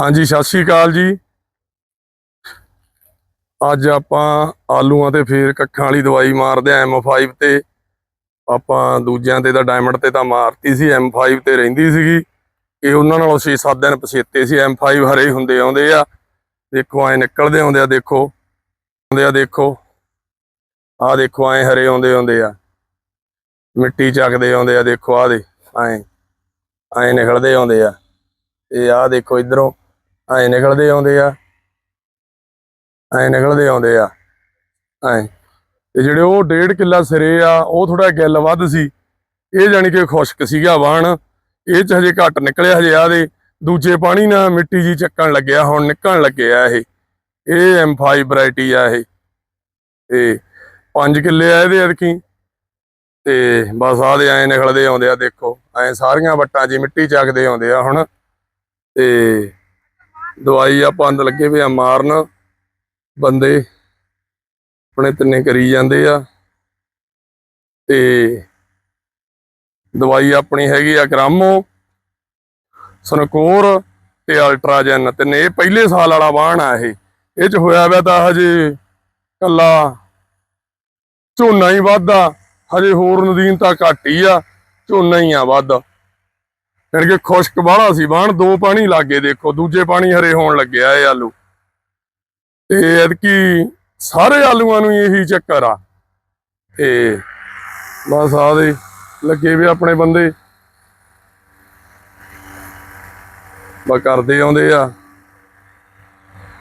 ਹਾਂਜੀ, ਸਤਿ ਸ਼੍ਰੀ ਅਕਾਲ ਜੀ। ਅੱਜ ਆਪਾਂ ਆਲੂਆਂ ਤੇ ਫੇਰ ਕੱਖਾਂ ਵਾਲੀ ਦਵਾਈ ਮਾਰਦੇ ਆ M5 ਤੇ। ਆਪਾਂ ਦੂਜਿਆਂ ਤੇ ਤਾਂ ਡਾਇਮੰਡ ਤੇ ਤਾਂ ਮਾਰਤੀ ਸੀ M5 ਤੇ ਰਹਿੰਦੀ ਸੀਗੀ। ਇਹ ਉਹਨਾਂ ਨਾਲੋਂ 6-7 ਦਿਨ ਪਛੇਤੇ ਸੀ M5 ਹਰੇ ਹੁੰਦੇ ਆਉਂਦੇ ਆ। ਦੇਖੋ, ਐ ਨਿਕਲਦੇ ਆਉਂਦੇ ਆ, ਦੇਖੋ। ਆਉਂਦੇ ਆ, ਦੇਖੋ। ਆ ਦੇਖੋ, ਐ ਹਰੇ ਆਉਂਦੇ ਆਉਂਦੇ ਆ। ਮਿੱਟੀ ਚੱਕਦੇ ਆਉਂਦੇ ਆ, ਦੇਖੋ ਆ ਦੇ, ਐ। ਐ ਨਿਕਲਦੇ ਆਉਂਦੇ ਆ। ਇਹ ਆ ਦੇਖੋ, ਇਧਰੋਂ ਐ ਨਿਕਲਦੇ ਆਉਂਦੇ ਆ। ਐ ਨਿਕਲਦੇ ਆਉਂਦੇ ਆ। ਐ। ਤੇ ਜਿਹੜੇ ਉਹ ਡੇਢ ਕਿੱਲਾ ਸਿਰੇ ਆ, ਉਹ ਥੋੜਾ ਗਿੱਲ ਵੱਧ ਸੀ। ਇਹ ਜਾਨੀ ਕਿ ਖੁਸ਼ਕ ਸੀਗਾ ਵਾਣ ਇਹ ਚ ਹਜੇ ਘੱਟ ਨਿਕਲਿਆ, ਹਜੇ ਆ ਦੇ ਦੂਜੇ ਪਾਣੀ ਨਾਲ ਮਿੱਟੀ ਜੀ ਚੱਕਣ ਲੱਗਿਆ, ਹੁਣ ਨਿਕਲਣ ਲੱਗਿਆ ਇਹ। ਇਹ M5 ਵੈਰਾਈਟੀ ਆ ਇਹ। ਤੇ 5 ਕਿੱਲੇ ਆ ਇਹਦੇ ਅਦਕੀ। ਤੇ ਬਸ ਆ ਦੇ ਐ ਨਿਕਲਦੇ ਆਉਂਦੇ ਆ, ਦੇਖੋ। ਐ ਸਾਰੀਆਂ ਵੱਟਾਂ ਜੀ ਮਿੱਟੀ ਚੱਕਦੇ ਆਉਂਦੇ ਆ ਹੁਣ। ਤੇ ਦਵਾਈ ਆਪਾਂ ਅੰਦਰ ਲੱਗੇ ਹੋਏ ਆ ਮਾਰਨ। ਬੰਦੇ ਆਪਣੇ ਤਿੰਨੇ ਕਰੀ ਜਾਂਦੇ ਆ। ਤੇ ਦਵਾਈ ਆਪਣੀ ਹੈਗੀ ਆ ਗ੍ਰਾਮੋ, ਸਨਕੋਰ ਤੇ ਅਲਟਰਾਜਨ। ਤਿੰਨੇ, ਇਹ ਪਹਿਲੇ ਸਾਲ ਵਾਲਾ ਵਾਹਣ ਆ ਇਹ। ਇਹ ਚ ਹੋਇਆ ਵਾ ਤਾਂ ਹਜੇ ਕੱਲਾ ਝੋਨਾ ਹੀ ਵਾਧਾ ਹਜੇ ਹੋਰ ਨਦੀਨ ਤਾਂ ਘੱਟ ਹੀ ਆ, ਝੋਨਾ ਹੀ ਆ ਵਾਧਾ। ਯਾਨੀ ਕਿ ਖੁਸ਼ਕ ਬਾਹਲਾ ਸੀ ਬਾਣ ਦੋ ਪਾਣੀ ਲੱਗੇ ਦੇਖੋ, ਦੂਜੇ ਪਾਣੀ ਹਰੇ ਹੋਣ ਲੱਗਿਆ ਇਹ ਆਲੂ। ਤੇ ਐਤਕੀ ਸਾਰੇ ਆਲੂਆਂ ਨੂੰ ਇਹੀ ਚੱਕਰ ਆ। ਤੇ ਬਸ ਆ ਲੱਗੇ ਵੀ ਆਪਣੇ ਬੰਦੇ। ਬਾ ਕਰਦੇ ਆਉਂਦੇ ਆ।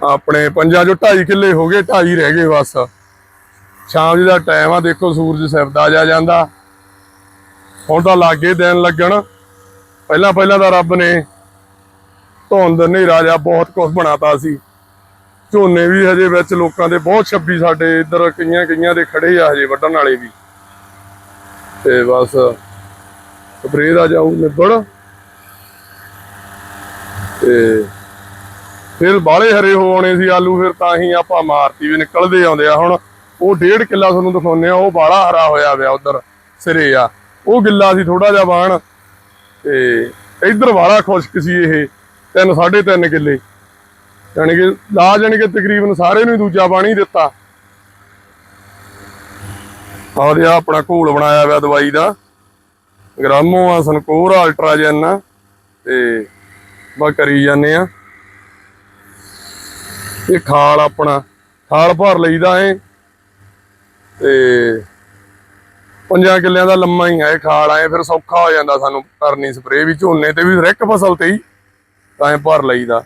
ਆਪਣੇ ਪੰਜਾਂ ਜੋ ਢਾਈ ਕਿੱਲੇ ਹੋ ਗਏ, ਢਾਈ ਰਹਿ ਗਏ ਬਸ। ਸ਼ਾਮ ਜੀ ਦਾ ਟਾਈਮ ਆ, ਦੇਖੋ ਸੂਰਜ ਸਿਫਦਾ ਜਾ ਜਾਂਦਾ। ਹੁਣ ਤਾਂ ਲਾਗੇ ਦਿਨ ਲੱਗਣ। ਪਹਿਲਾਂ ਪਹਿਲਾਂ ਤਾਂ ਰੱਬ ਨੇ ਧੁੰਦ, ਹਨੇਰਾ ਜਿਹਾ ਬਹੁਤ ਕੁਝ ਬਣਾਤਾ ਸੀ। ਝੋਨੇ ਵੀ ਹਜੇ ਵਿੱਚ ਲੋਕਾਂ ਦੇ ਬਹੁਤ ਛੱਬੀ ਸਾਡੇ ਇੱਧਰ ਕਈਆਂ ਕਈਆਂ ਦੇ ਖੜੇ ਆ ਹਜੇ ਵੱਢਣ ਵਾਲੇ ਵੀ। ਤੇ ਬਸ ਸਪਰੇਅ ਦਾ ਜਾਊ ਨਿਬੜ। ਤੇ ਫਿਰ ਬਾਲੇ ਹਰੇ ਹੋ ਸੀ ਆਲੂ, ਫਿਰ ਤਾਂ ਹੀ ਆਪਾਂ ਮਾਰਤੀ ਵੀ ਨਿਕਲਦੇ ਆਉਂਦੇ ਆ। ਹੁਣ ਉਹ ਡੇਢ ਕਿੱਲਾ ਤੁਹਾਨੂੰ ਦਿਖਾਉਂਦੇ ਆ, ਉਹ ਬਾਲਾ ਹਰਾ ਹੋਇਆ ਪਿਆ ਉਧਰ ਸਿਰੇ ਆ। ਉਹ ਗਿੱਲਾ ਸੀ ਥੋੜਾ ਜਿਹਾ ਬਾਣ ਤੇ ਇਧਰ ਵਾਲਾ ਖੁਸ਼ਕ ਸੀ ਇਹ ਤਿੰਨ ਸਾਢੇ ਤਿੰਨ ਕਿੱਲੇ। ਯਾਨੀ ਕਿ ਲਾ ਜਾਣੀ ਕਿ ਤਕਰੀਬਨ ਸਾਰੇ ਨੂੰ ਹੀ ਦੂਜਾ ਪਾਣੀ ਦਿੱਤਾ। ਆਹ ਆ ਆਪਣਾ ਘੋਲ ਬਣਾਇਆ ਹੋਇਆ ਦਵਾਈ ਦਾ। ਗ੍ਰਾਮੋ ਆ ਸਨਕੋਰ ਆ, ਅਲਟਰਾਜਨ ਆ ਤੇ ਬਾ ਕਰੀ ਜਾਂਦੇ ਆ। ਇਹ ਖਾਲ ਆਪਣਾ ਖਾਲ ਭਰ ਲਈਦਾ ਏ ਤੇ ਪੰਜਾਂ ਕਿੱਲਿਆਂ ਦਾ ਲੰਮਾ ਹੀ ਆ, ਇਹ ਖਾਲ ਆਏ, ਫਿਰ ਸੌਖਾ ਹੋ ਜਾਂਦਾ ਸਾਨੂੰ ਕਰਨੀ ਸਪਰੇ ਵੀ ਝੋਨੇ ਤੇ ਵੀ ਹਰ ਇੱਕ ਫਸਲ ਤੇ ਹੀ ਤਾਂ ਐ ਭਰ ਲਈਦਾ।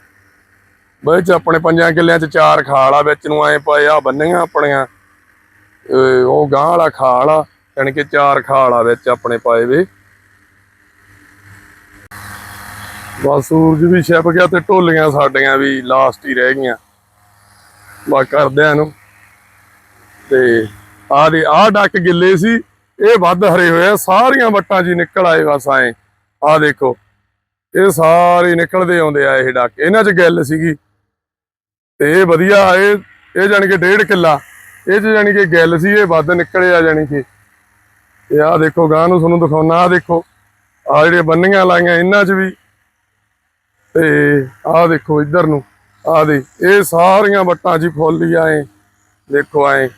ਵਿੱਚ ਆਪਣੇ ਪੰਜਾਂ ਕਿੱਲਿਆਂ ਚ ਚਾਰ ਖਾਲ ਆ, ਵਿੱਚ ਨੂੰ ਐ ਪਏ ਆ ਬੰਨੀਆਂ ਆਪਣੀਆਂ ਉਹ ਗਾਂ ਵਾਲਾ ਖਾਲ ਆ ਯਾਨੀ ਕਿ ਚਾਰ ਖਾਲ ਆ ਵਿੱਚ ਆਪਣੇ ਪਾਏ ਵੇ। ਬਸ ਸੂਰਜ ਵੀ ਛਿਪ ਗਿਆ ਤੇ ਢੋਲੀਆਂ ਸਾਡੀਆਂ ਵੀ ਲਾਸਟ ਹੀ ਰਹਿ ਗਈਆਂ। ਬਾ ਕਰਦਿਆਂ ਨੂੰ, ਤੇ ਆਹ ਦੇ ਆ ਡੱਕ ਗਿੱਲੇ ਸੀ ਇਹ ਵੱਧ ਹਰੇ ਹੋਏ ਆ, ਸਾਰੀਆਂ ਵੱਟਾਂ ਜੀ ਨਿਕਲ ਆਏ ਬਸ ਆਏ ਆਹ ਦੇਖੋ, ਇਹ ਸਾਰੇ ਨਿਕਲਦੇ ਆਉਂਦੇ ਆ ਇਹ ਡੱਕ। ਇਹਨਾਂ 'ਚ ਗਿੱਲ ਸੀਗੀ। ਤੇ ਇਹ ਵਧੀਆ, ਇਹ ਇਹ ਜਾਣੀ ਕਿ ਡੇਢ ਕਿੱਲਾ। ਇਹ 'ਚ ਜਾਣੀ ਕਿ ਗਿੱਲ ਸੀ, ਇਹ ਵੱਧ ਨਿਕਲਿਆ ਆ ਜਾਣੀ ਕਿ। ਇਹ ਆਹ ਦੇਖੋ ਗਾਂ ਨੂੰ ਤੁਹਾਨੂੰ ਦਿਖਾਉਣਾ ਆਹ ਦੇਖੋ। ਆਹ ਜਿਹੜੀਆਂ ਬੰਨੀਆਂ ਲਾਈਆਂ ਇਹਨਾਂ 'ਚ ਵੀ। ਤੇ ਆਹ ਦੇਖੋ ਇੱਧਰ ਨੂੰ। ਆ ਦੇ ਇਹ ਸਾਰੀਆਂ ਵੱਟਾਂ ਜੀ ਹੀ ਫੁੱਲ ਹੀ ਆਏ ਦੇਖੋ ਆਏ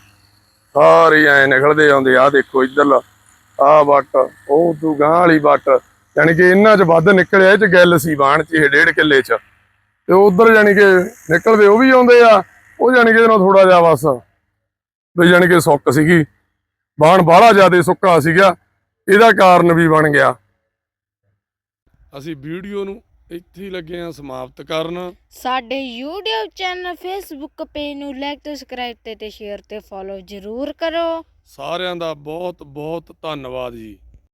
ਸਾਰੇ ਐ ਨਿਕਲਦੇ ਆਉਂਦੇ ਆ ਦੇਖੋ ਇੱਧਰ ਆਹ ਵੱਟ, ਉਹ ਤੂੰ ਗਾਂ ਵਾਲੀ ਵੱਟ। ਯਾਨੀ ਕਿ ਇਹਨਾਂ 'ਚ ਵੱਧ ਨਿਕਲਿਆ, ਇਹ 'ਚ ਗਿੱਲ ਸੀ ਬਾਣ 'ਚ ਇਹ ਡੇਢ ਕਿੱਲੇ 'ਚ। ਤੇ ਉਧਰ ਯਾਨੀ ਕਿ ਨਿਕਲਦੇ ਉਹ ਵੀ ਆਉਂਦੇ ਆ, ਉਹ ਯਾਨੀ ਕਿ ਇਹਨੂੰ ਥੋੜਾ ਜਿਹਾ ਬਸ ਵੀ ਯਾਨੀ ਕਿ ਸੁੱਕ ਸੀਗੀ। ਬਾਣ ਬਾਹਲਾ ਜ਼ਿਆਦਾ ਸੁੱਕਾ ਸੀਗਾ, ਇਹਦਾ ਕਾਰਨ ਵੀ ਬਣ ਗਿਆ। ਅਸੀਂ ਵੀਡੀਓ ਨੂੰ ਇੱਥੇ ਹੀ ਲੱਗੇ ਆ ਸਮਾਪਤ ਕਰਨ। ਸਾਡੇ YouTube ਚੈਨਲ Facebook ਪੇਜ ਨੂੰ ਲਾਈਕ ਤੇ ਸਬਸਕ੍ਰਾਈਬ ਤੇ ਤੇ ਸ਼ੇਅਰ ਤੇ ਫੋਲੋ ਜ਼ਰੂਰ ਕਰੋ। ਸਾਰਿਆਂ ਦਾ ਬਹੁਤ ਬਹੁਤ ਧੰਨਵਾਦ ਜੀ।